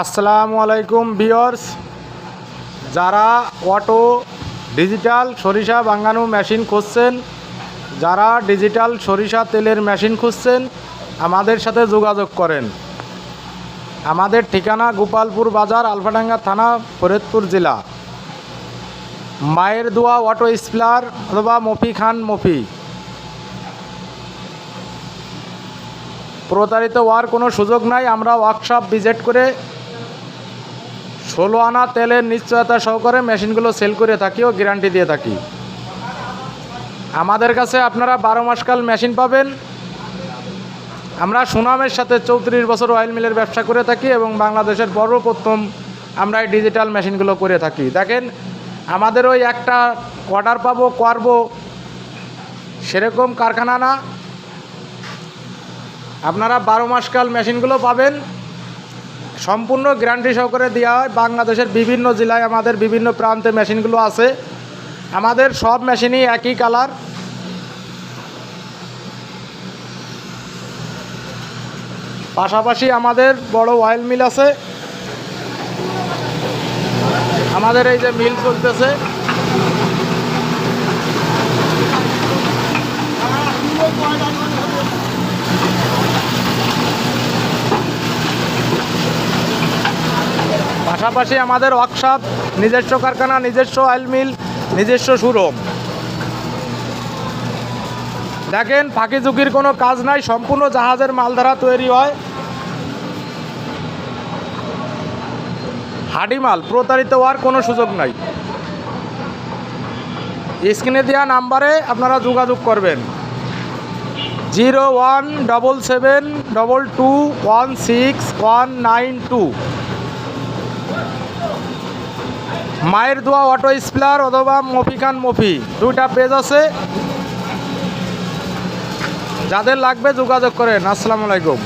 আসসালামু আলাইকুম বিয়র্স যারা অটো, ডিজিটাল সরিষা বাঙ্গানো মেশিন খুঁজছেন, যারা ডিজিটাল সরিষা তেলের মেশিন খুঁজছেন, আমাদের সাথে যোগাযোগ করেন। আমাদের ঠিকানা গোপালপুর বাজার, আলফাডাঙ্গা থানা, ফরিদপুর জেলা। মায়ের দোয়া অটো স্প্লার অথবা মফি খান মফি। প্রতারিত হওয়ার কোনো সুযোগ নাই, আমরা ওয়ার্কশপ ভিজিট করে ষোলো আনা তেলের নিশ্চয়তা সহকারে মেশিনগুলো সেল করে থাকি ও গ্যারান্টি দিয়ে থাকি। আমাদের কাছে আপনারা বারো মাসকাল মেশিন পাবেন। আমরা সুনামের সাথে চৌত্রিশ বছর অয়েল মিলের ব্যবসা করে থাকি এবং বাংলাদেশের সর্বপ্রথম আমরা এই ডিজিটাল মেশিনগুলো করে থাকি। দেখেন, আমাদের ওই একটা অর্ডার পাবো, করব, সেরকম কারখানা না। আপনারা বারো মাসকাল মেশিনগুলো পাবেন। সম্পূর্ণ গ্যারান্টি সহকারে দেওয়া হয়। বাংলাদেশের বিভিন্ন জেলায় আমাদের বিভিন্ন প্রান্তে মেশিনগুলো আছে। আমাদের সব মেশিনই একই কালার। পাশাপাশি আমাদের বড় অয়েল মিল আছে। আমাদের এই যে মিল চলতেছে। পাশাপাশি আমাদের ওয়ার্কশপ, নিজস্ব কারখানা, নিজস্ব অয়েল মিল নিজস্ব সুরম দেখেন ফাঁকি ঝুঁকির কোনো কাজ নাই, সম্পূর্ণ জাহাজের মালধারা তৈরি হয়। হাডি মাল, প্রতারিত হওয়ার কোনো সুযোগ নাই। স্ক্রিনে দেওয়া নাম্বারে আপনারা যোগাযোগ করবেন। Zero one double seven double two one six one nine two. মায়ের দোয়া অটো স্প্লার অথবা মফি খান মফি, দুইটা পেজ আছে। যাদের লাগবে যোগাযোগ করেন। আসসালামু আলাইকুম।